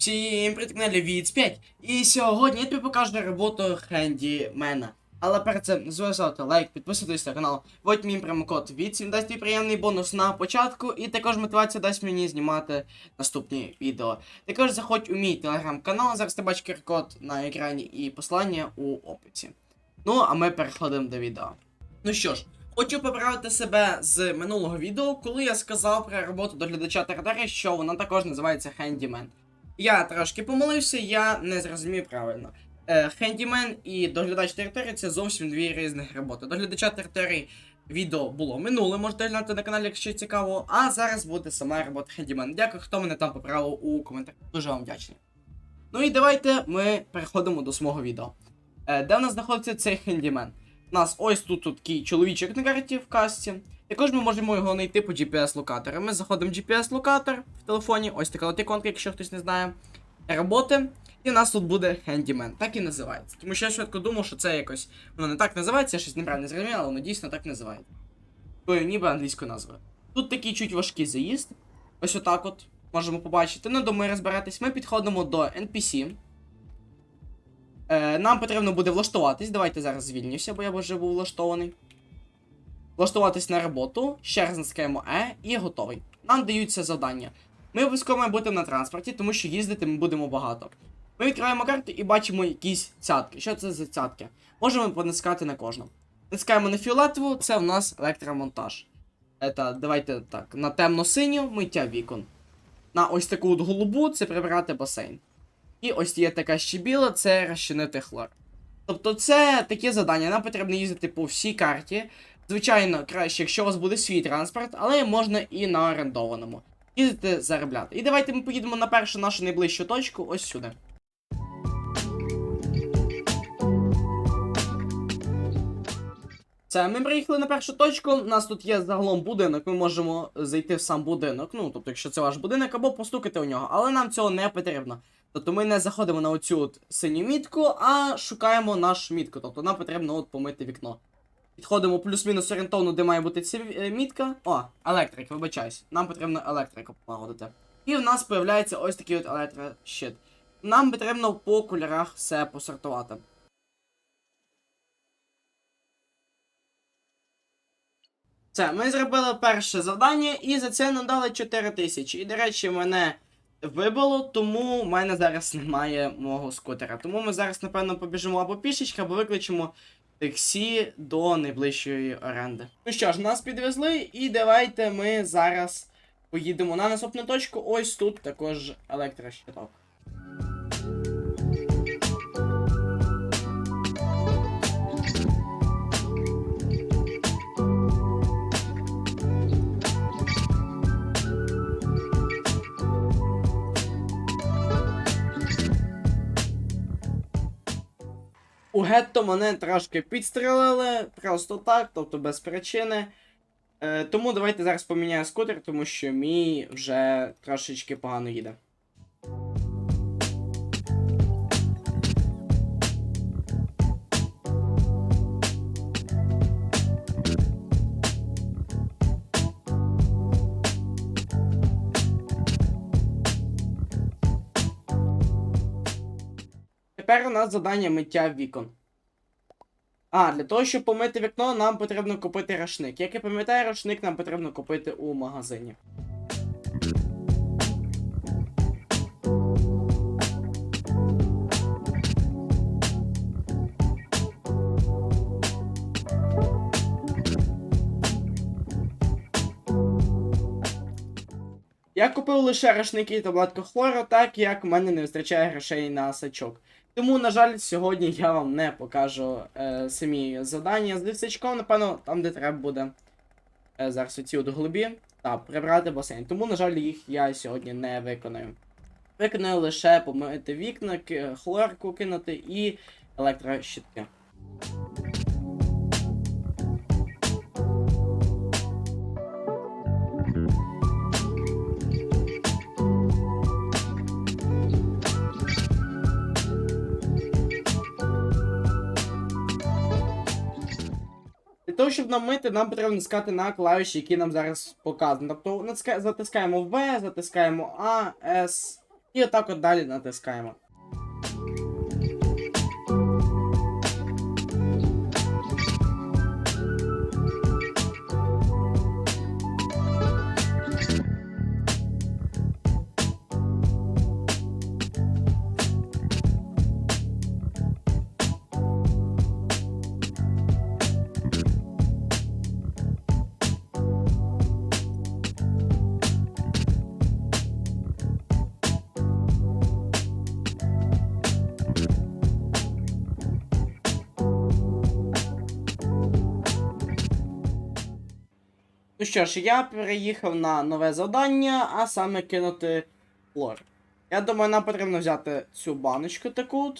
Всім привіт, каналі від 5. І сьогодні я тобі покажу роботу хендімена. Але перед цим зважайте лайк, підписуйтесь на канал. Вводь мій промокод від він дасть тобі приємний бонус на початку, і також мотивація дасть мені знімати наступні відео. Також заходь у мій телеграм-канал, зараз ти бачиш QR-код на екрані і посилання у описі. Ну, а ми переходимо до відео. Ну що ж, хочу поправити себе з минулого відео, коли я сказав про роботу доглядача території, що вона також називається хендімен. Я трошки помилився, я не зрозумів правильно. Хендімен і доглядач території це зовсім дві різних роботи. Доглядача території відео було минуле, можете глянути на каналі, якщо цікаво. А зараз буде сама робота Хендімен. Дякую, хто мене там поправив у коментарях. Дуже вам вдячний. Ну і давайте ми переходимо до самого відео. Е, де в нас знаходиться цей хендімен? У нас ось тут такий чоловічок на карті в касті. Також ми можемо його знайти по GPS-локатору. Ми заходимо в GPS-локатор в телефоні, ось така от іконка, якщо хтось не знає. Роботи. І у нас тут буде хендімен. Так і називається. Тому що я швидко думав, що це якось. Воно не так називається, я щось неправильно зрозумів, але воно дійсно так називається. Такою ніби англійською назвою. Тут такий чуть важкий заїзд. Ось отак от. Можемо побачити. Ну, думаю, розбиратись. Ми підходимо до NPC. Е, нам потрібно буде влаштуватись. Давайте зараз звільнюся, бо я вже був влаштований. Влаштуватись на роботу, ще раз натискаємо E і готовий. Нам даються завдання. Ми обов'язково бути на транспорті, тому що їздити ми будемо багато. Ми відкриваємо карту і бачимо якісь цятки. Що це за цятки? Можемо понискати на кожну. Натискаємо на фіолетову, це в нас електромонтаж. Это, давайте так, на темно-синю миття вікон. На ось таку от голубу це прибирати басейн. І ось є така ще біла, це розчинити хлор. Тобто це такі завдання. Нам потрібно їздити по всій карті. Звичайно, краще, якщо у вас буде свій транспорт, але можна і на орендованому. Їздити заробляти. І давайте ми поїдемо на першу нашу найближчу точку, ось сюди. Це ми приїхали на першу точку. У нас тут є загалом будинок. Ми можемо зайти в сам будинок. Ну, тобто, якщо це ваш будинок, або постукати у нього. Але нам цього не потрібно. Тобто ми не заходимо на оцю от синю мітку, а шукаємо нашу мітку. Тобто нам потрібно от помити вікно. Підходимо плюс-мінус орієнтовно, де має бути ця е, мітка. О, електрик, вибачаюсь. Нам потрібно електрику полагодити. І в нас з'являється ось такий от електрощит. Нам потрібно по кольорах все посортувати. Це, ми зробили перше завдання, і за це нам дали 4 тисячі. І, до речі, мене вибило, тому в мене зараз немає мого скутера. Тому ми зараз, напевно, побіжимо або пішечки, або викличемо таксі до найближчої оренди. Ну що ж, нас підвезли, і давайте ми зараз поїдемо на наступну точку. Ось тут також електрощиток. У гетто мене трошки підстрелили, просто так, тобто без причини. Е, тому давайте зараз поміняю скутер, тому що мій вже трошечки погано їде. Тепер у нас завдання миття вікон. А, для того, щоб помити вікно, нам потрібно купити рушник. Як я пам'ятаю, рушник нам потрібно купити у магазині. Я купив лише рушники і таблетку хлору, так як в мене не вистачає грошей на сачок. Тому, на жаль, сьогодні я вам не покажу е, самі завдання з лісачком, напевно, там, де треба буде е, зараз оці от голубі та прибрати басейн. Тому, на жаль, їх я сьогодні не виконаю. Виконую лише помити вікна, хлорку кинути і електрощитки. Того, щоб намити, нам потрібно натискати на клавіші, які нам зараз показані. Тобто натискаємо затискаємо В, затискаємо А, С, І отак от далі натискаємо. Ну що ж, я переїхав на нове завдання, а саме кинути флор. Я думаю, нам потрібно взяти цю баночку таку.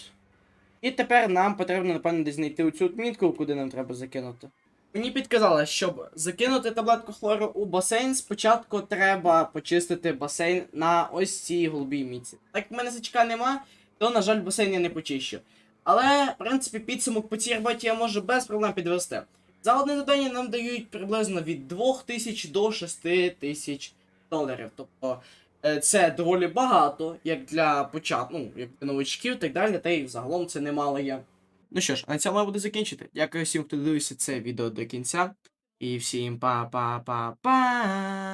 І тепер нам потрібно, напевно, десь знайти оцю от мітку, куди нам треба закинути. Мені підказали, щоб закинути таблетку хлору у басейн, спочатку треба почистити басейн на ось цій голубій міці. Так як в мене зачка нема, то, на жаль, басейн я не почищу. Але, в принципі, підсумок по цій роботі я можу без проблем підвести. За одне завдання нам дають приблизно від 2000 до 6000 доларів. Тобто е, це доволі багато, як для початку, ну, як для новичків і так далі, та й загалом це немало є. Ну що ж, на цьому я буду закінчити. Дякую всім, хто дивився це відео до кінця. І всім па-па-па-па.